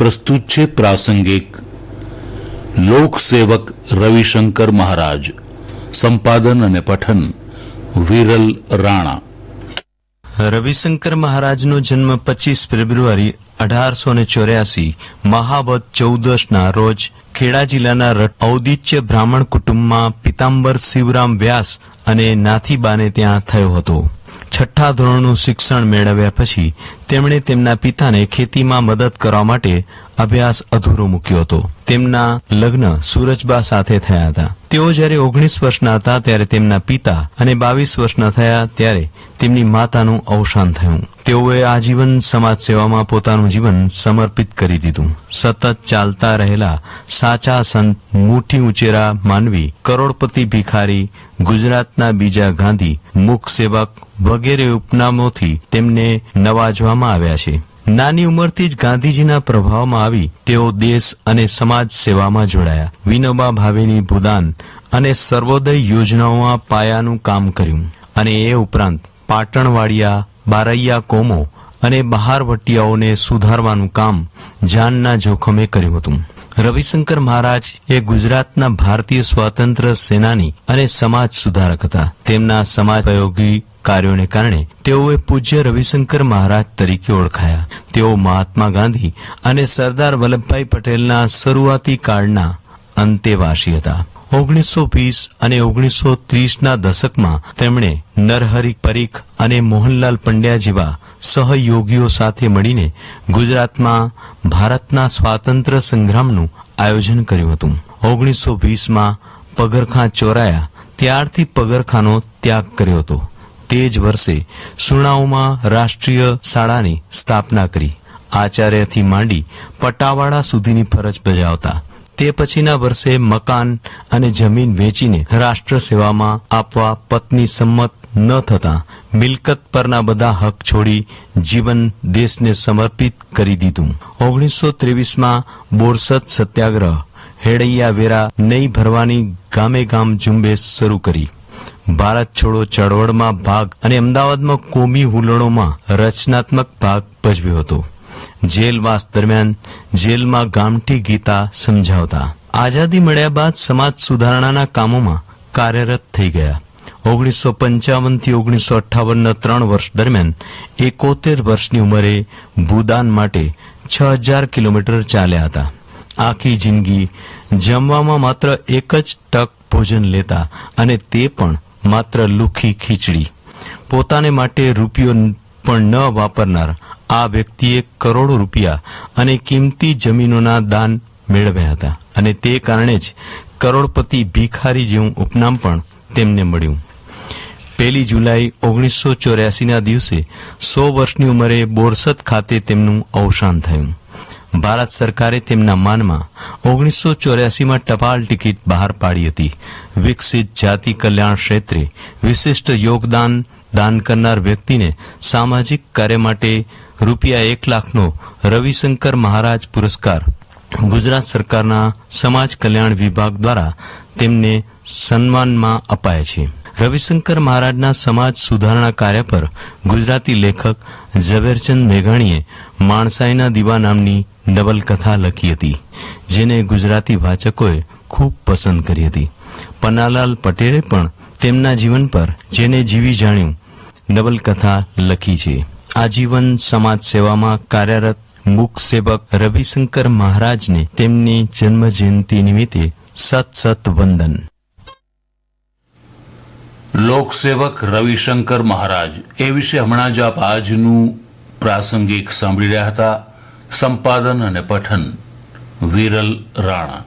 પ્રસ્તુત છે પ્રાસંગિક લોકસેવક રવિશંકર મહારાજ, સંપાદન અને પઠન, વિરલ રાણા. રવિશંકર મહારાજનો જન્મ પચીસ ફેબ્રુઆરી અઢારસો ને ચોર્યાસી, મહાવત ચૌદશના રોજ ખેડા જિલ્લાના ઔદિત્ય બ્રાહ્મણ કુટુંબમાં પિતાંબર શિવરામ વ્યાસ અને નાથીબાને ત્યાં થયો હતો. છઠ્ઠા ધોરણનું શિક્ષણ મેળવ્યા પછી તેમણે તેમના પિતાને ખેતીમાં મદદ કરવા માટે અભ્યાસ અધૂરો મૂક્યો હતો. તેમના લગ્ન સૂરજબા સાથે થયા હતા. તેઓ જ્યારે ઓગણીસ વર્ષના હતા ત્યારે તેમના પિતા અને બાવીસ વર્ષના થયા ત્યારે તેમની માતાનું અવસાન થયું. તેઓએ આજીવન સમાજ સેવામાં પોતાનું જીવન સમર્પિત કરી દીધું. સતત ચાલતા રહેલા સાચા સંત મુઠ્ઠી ઉંચેરા માનવી, કરોડપતિ ભિખારી, ગુજરાતના બીજા ગાંધી, મુખ સેવક વગેરે ઉપનામોથી તેમને નવાજવામાં આવ્યા છે. નાની ઉંમરથી જ ગાંધીજીના પ્રભાવમાં આવી તેઓ દેશ અને સમાજ સેવામાં જોડાયા. વિનોબા ભાવેની ભૂદાન અને સર્વોદય યોજનાઓમાં પાયાનું કામ કર્યું. અને એ ઉપરાંત પાટણવાડિયા, બારૈયા કોમો અને બહારવટિયાઓને સુધારવાનું કામ જાનના જોખમે કર્યું હતું. રવિશંકર મહારાજ એ ગુજરાતના ભારતીય સ્વાતંત્ર્ય સેનાની અને સમાજ સુધારક હતા. તેમના સમાજયોગી કાર્યોને કારણે તેઓએ પૂજ્ય રવિશંકર મહારાજ તરીકે ઓળખાયા. તેઓ મહાત્મા ગાંધી અને સરદાર વલ્લભભાઈ પટેલના શરૂઆતી કાળના અંતેવાસી હતા. ઓગણીસો વીસ અને ઓગણીસો ત્રીસના દશકમાં તેમણે નરહરી પરીખ અને મોહનલાલ પંડ્યા જેવા સહયોગીઓ સાથે મળીને ગુજરાતમાં ભારતના સ્વાતંત્ર્ય સંગ્રામનું આયોજન કર્યું હતું. ઓગણીસો વીસમાં પગરખાં ચોરાયા. ત્યારથી પગરખાંનો ત્યાગ કર્યો હતો. તે જ વર્ષે સુણાઓમાં રાષ્ટ્રીય શાળાની સ્થાપના કરી. આચાર્યથી માંડી પટાવાળા સુધીની ફરજ બજાવતા. તે પછીના વર્ષે મકાન અને જમીન વેચીને રાષ્ટ્ર સેવામાં આપવા પત્ની સંમત ન થતા મિલકત પરના બધા હક છોડી જીવન દેશને સમર્પિત કરી દીધું. ઓગણીસો ત્રેવીસમાં બોરસદ સત્યાગ્રહ હેડૈયા વેરા નહીં ભરવાની ગામે ગામ ઝુંબેશ શરૂ કરી. ભારત છોડો ચળવળમાં ભાગ અને અમદાવાદમાં કોમી હુલણોમાં રચનાત્મક ભાગ ભજવ્યો હતો. જેલવાસ દરમિયાન જેલમાં ગામઠી ગીતા સમજાવતા. આઝાદી મળ્યા બાદ સમાજ સુધારણાના કામોમાં કાર્યરત થઈ ગયા. ઓગણીસો પંચાવનથી ઓગણીસો અઠ્ઠાવનના ત્રણ વર્ષ દરમિયાન એકોતેર વર્ષની ઉંમરે ભૂદાન માટે છ હજાર કિલોમીટર ચાલ્યા હતા. આખી જિંદગી જમવામાં માત્ર એક જ ટક ભોજન લેતા અને તે પણ માત્ર લુખી ખીચડી. પોતાને માટે રૂપિયો પણ ન વાપરનાર આ વ્યક્તિએ કરોડો રૂપિયા અને કિંમતી જમીનોના દાન મેળવ્યા હતા અને તે કારણે જ કરોડપતિ ભિખારી જેવું ઉપનામ પણ તેમને મળ્યું. પહેલી જુલાઈ ઓગણીસો ચોર્યાસીના દિવસે સો વર્ષની ઉંમરે બોરસદ ખાતે તેમનું અવસાન થયું. ભારત સરકારે તેમના માનમાં ઓગણીસો ચોર્યાસીમાં ટપાલ ટિકિટ બહાર પાડી હતી. વિકસિત જાતિ કલ્યાણ ક્ષેત્રે વિશિષ્ટ યોગદાન દાન કરનાર વ્યક્તિને સામાજિક કાર્ય માટે રૂપિયા એક લાખનો રવિશંકર મહારાજ પુરસ્કાર ગુજરાત સરકારના સમાજ કલ્યાણ વિભાગ દ્વારા તેમને સન્માનમાં અપાય છે. રવિશંકર મહારાજના સમાજ સુધારણા કાર્ય પર ગુજરાતી લેખક ઝવેરચંદ મેઘાણીએ માણસાઈના દીવા નામની નવલકથા લખી હતી, જેને ગુજરાતી વાચકોએ ખૂબ પસંદ કરી હતી. પન્નાલાલ પટેલે પણ તેમના જીવન પર જેને જીવી જાણ્યું નવલકથા લખી છે. આજીવન સમાજ સેવામાં કાર્યરત મુખ સેવક રવિશંકર મહારાજને તેમની જન્મ જયંતિ નિમિત્તે સત સત વંદન. લોકસેવક રવિશંકર મહારાજ, એ વિશે હમણાં જ આપ આજનું પ્રાસંગિક સાંભળી રહ્યા હતા. સંપાદન અને પઠન. વિરલ રાણા.